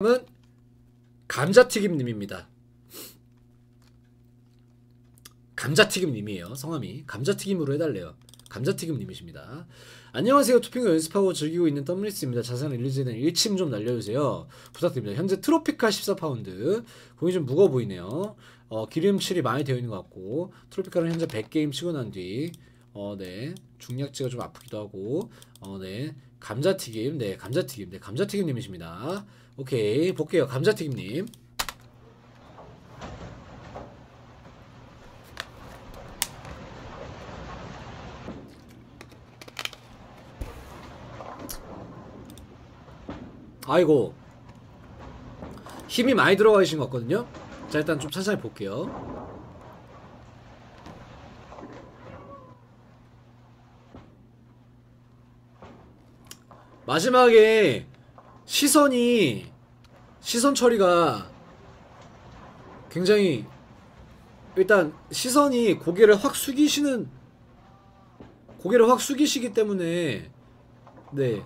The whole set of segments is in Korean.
은 감자튀김님입니다. 감자튀김님이에요. 성함이 감자튀김으로 해달래요. 감자튀김님이십니다. 안녕하세요. 토핑을 연습하고 즐기고 있는 덤리스입니다. 자세한 릴리즈는 일침 좀 날려주세요. 부탁드립니다. 현재 트로피카 14파운드 공이 좀 무거워 보이네요. 어, 기름칠이 많이 되어 있는 것 같고 트로피카는 현재 100게임 치고 난 뒤 어, 네. 중약지가 좀 아프기도 하고 어, 네. 감자튀김. 네 감자튀김. 네 감자튀김님이십니다. 오케이 볼게요. 감자튀김님. 아이고 힘이 많이 들어가 계신 것 같거든요. 자 일단 좀 천천히 볼게요 마지막에 시선이 시선 처리가 굉장히 일단 시선이 고개를 확 숙이시는 고개를 확 숙이시기 때문에 네.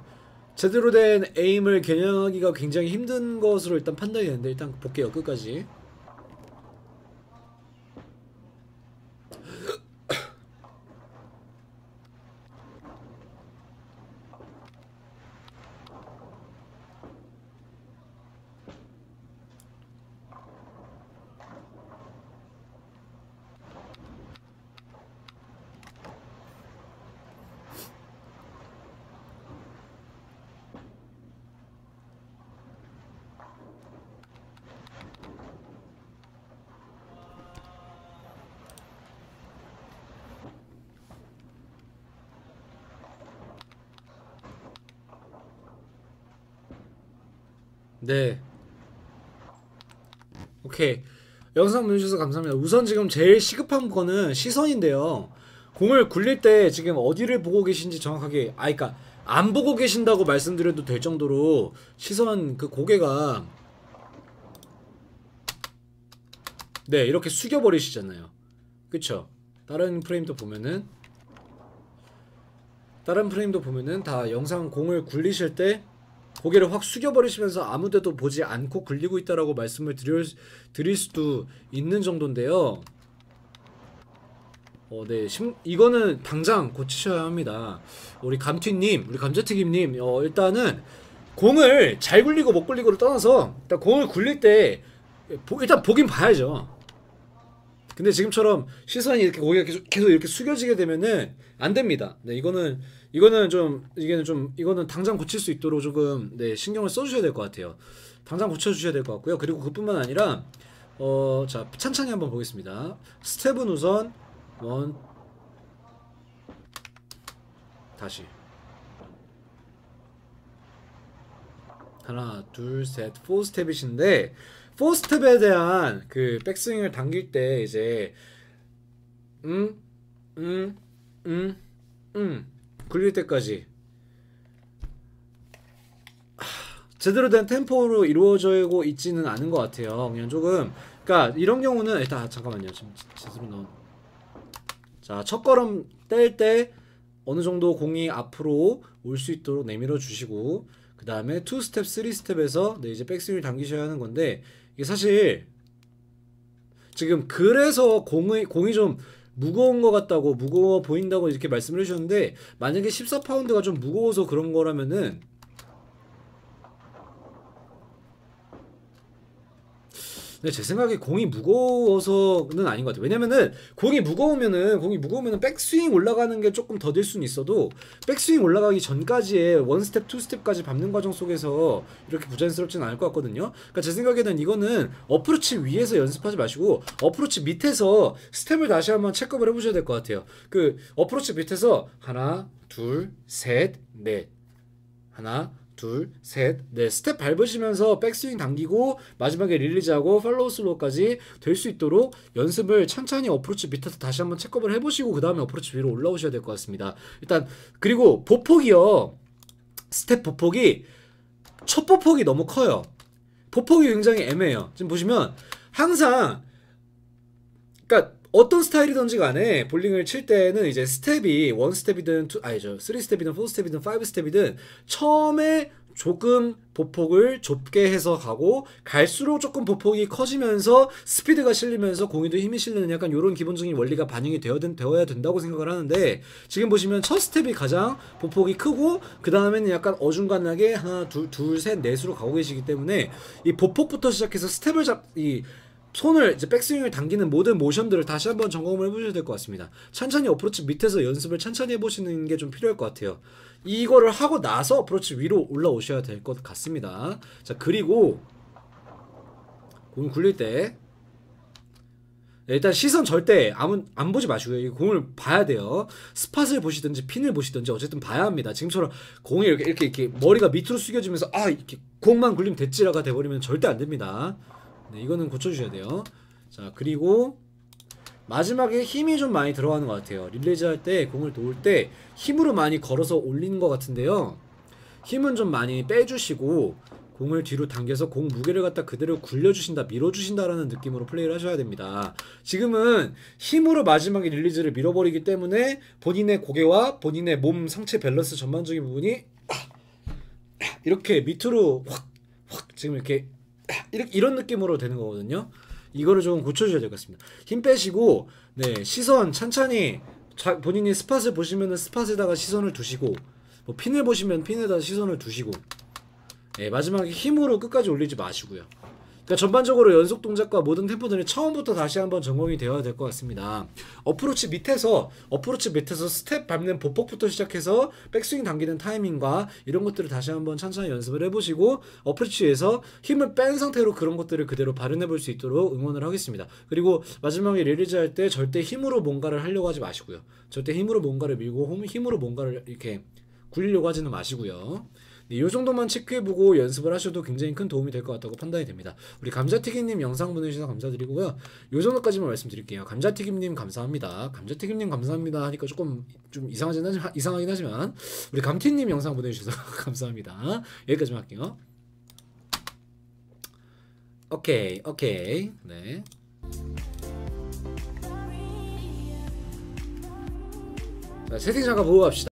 제대로 된 에임을 겨냥하기가 굉장히 힘든 것으로 일단 판단이 되는데 일단 볼게요 끝까지 네. 오케이. 영상 보내주셔서 감사합니다. 우선 지금 제일 시급한 거는 시선인데요. 공을 굴릴 때 지금 어디를 보고 계신지 정확하게 아 그니까 안 보고 계신다고 말씀드려도 될 정도로 시선 그 고개가 네 이렇게 숙여버리시잖아요. 그쵸? 다른 프레임도 보면은 다른 프레임도 보면은 다 영상 공을 굴리실 때 고개를 확 숙여버리시면서 아무데도 보지 않고 굴리고 있다라고 말씀을 드릴, 드릴 수도 있는 정도인데요. 어, 네, 심, 이거는 당장 고치셔야 합니다. 우리 감튀님, 우리 감자튀김님, 어, 일단은 공을 잘 굴리고 못 굴리고를 떠나서 일단 공을 굴릴 때 보, 일단 보긴 봐야죠. 근데 지금처럼 시선이 이렇게 고개가 계속, 계속 이렇게 숙여지게 되면은 안 됩니다. 네, 이거는 이거는 좀 이게는 좀 이거는 당장 고칠 수 있도록 조금 네 신경을 써주셔야 될 것 같아요. 당장 고쳐주셔야 될 것 같고요. 그리고 그뿐만 아니라 어 자 찬찬히 한번 보겠습니다. 스텝은 우선 원 다시 하나 둘셋 포 스텝이신데 포 스텝에 대한 그 백스윙을 당길 때 이제 음 음, 음, 음. 굴릴 때까지 제대로 된 템포로 이루어지고 있지는 않은 것 같아요. 그냥 조금 그러니까 이런 경우는 일단 잠깐만요. 지금 제대로 넣은 자 첫 걸음 뗄 때 어느 정도 공이 앞으로 올 수 있도록 내밀어 주시고 그 다음에 투 스텝, 쓰리 스텝에서 네, 이제 백스윙을 당기셔야 하는 건데 이게 사실 지금 그래서 공이 공이 좀 무거운 것 같다고 무거워 보인다고 이렇게 말씀을 해주셨는데 만약에 14파운드가 좀 무거워서 그런 거라면은 근데 제 생각에 공이 무거워서는 아닌 것 같아요. 왜냐면은 공이 무거우면은 공이 무거우면은 백스윙 올라가는 게 조금 더딜 수는 있어도 백스윙 올라가기 전까지의 원 스텝, 투 스텝까지 밟는 과정 속에서 이렇게 부자연스럽지는 않을 것 같거든요. 그러니까 제 생각에는 이거는 어프로치 위에서 연습하지 마시고 어프로치 밑에서 스텝을 다시 한번 체크업을 해보셔야 될 것 같아요. 그 어프로치 밑에서 하나, 둘, 셋, 넷, 하나, 둘, 셋, 넷 스텝 밟으시면서 백스윙 당기고 마지막에 릴리즈하고 팔로우 슬로우까지 될 수 있도록 연습을 천천히 어프로치 밑에서 다시 한번 체크업을 해보시고 그 다음에 어프로치 위로 올라오셔야 될 것 같습니다. 일단 그리고 보폭이요. 스텝 보폭이 첫 보폭이 너무 커요. 보폭이 굉장히 애매해요. 지금 보시면 항상 어떤 스타일이든지 간에 볼링을 칠 때는 이제 스텝이 원 스텝이든 투 아니죠 쓰리 스텝이든 포 스텝이든 파이브 스텝이든 처음에 조금 보폭을 좁게 해서 가고 갈수록 조금 보폭이 커지면서 스피드가 실리면서 공에도 힘이 실리는 약간 이런 기본적인 원리가 반영이 되어야, 된, 되어야 된다고 생각을 하는데 지금 보시면 첫 스텝이 가장 보폭이 크고 그 다음에는 약간 어중간하게 하나 둘둘셋 넷으로 가고 계시기 때문에 이 보폭부터 시작해서 스텝을 잡 이 손을 이제 백스윙을 당기는 모든 모션들을 다시 한번 점검을 해보셔야 될 것 같습니다. 천천히 어프로치 밑에서 연습을 천천히 해보시는 게 좀 필요할 것 같아요. 이거를 하고 나서 어프로치 위로 올라오셔야 될 것 같습니다. 자 그리고 공 굴릴 때 네, 일단 시선 절대 아무, 안 보지 마시고요. 이 공을 봐야 돼요. 스팟을 보시든지 핀을 보시든지 어쨌든 봐야 합니다. 지금처럼 공이 이렇게 이렇게 이렇게 머리가 밑으로 숙여지면서 아 이렇게 공만 굴리면 됐지라가 돼버리면 절대 안 됩니다. 네, 이거는 고쳐주셔야 돼요. 자, 그리고 마지막에 힘이 좀 많이 들어가는 것 같아요. 릴레이즈 할 때 공을 놓을 때 힘으로 많이 걸어서 올리는 것 같은데요. 힘은 좀 많이 빼주시고 공을 뒤로 당겨서 공 무게를 갖다 그대로 굴려주신다, 밀어주신다라는 느낌으로 플레이를 하셔야 됩니다. 지금은 힘으로 마지막에 릴리즈를 밀어버리기 때문에 본인의 고개와 본인의 몸 상체 밸런스 전반적인 부분이 이렇게 밑으로 확, 확 지금 이렇게 이렇게 이런 느낌으로 되는 거거든요. 이거를 좀 고쳐줘야 될 것 같습니다. 힘 빼시고 네 시선 천천히 자, 본인이 스팟을 보시면은 스팟에다가 시선을 두시고 뭐 핀을 보시면 핀에다 시선을 두시고 네, 마지막에 힘으로 끝까지 올리지 마시고요. 그러니까 전반적으로 연속 동작과 모든 템포들이 처음부터 다시 한번 점검이 되어야 될 것 같습니다. 어프로치 밑에서 어프로치 밑에서 스텝 밟는 보폭부터 시작해서 백스윙 당기는 타이밍과 이런 것들을 다시 한번 천천히 연습을 해보시고 어프로치에서 힘을 뺀 상태로 그런 것들을 그대로 발현해 볼 수 있도록 응원을 하겠습니다. 그리고 마지막에 릴리즈 할 때 절대 힘으로 뭔가를 하려고 하지 마시고요. 절대 힘으로 뭔가를 밀고 힘으로 뭔가를 이렇게 굴리려고 하지는 마시고요. 네, 이 정도만 체크해보고 연습을 하셔도 굉장히 큰 도움이 될 것 같다고 판단이 됩니다. 우리 감자튀김님 영상 보내주셔서 감사드리고요. 이 정도까지만 말씀드릴게요. 감자튀김님 감사합니다. 감자튀김님 감사합니다 하니까 조금 좀 이상하긴, 하지, 이상하긴 하지만 우리 감튀님 영상 보내주셔서 감사합니다. 여기까지만 할게요. 오케이 오케이 네. 자, 세팅 잠깐 보고 갑시다.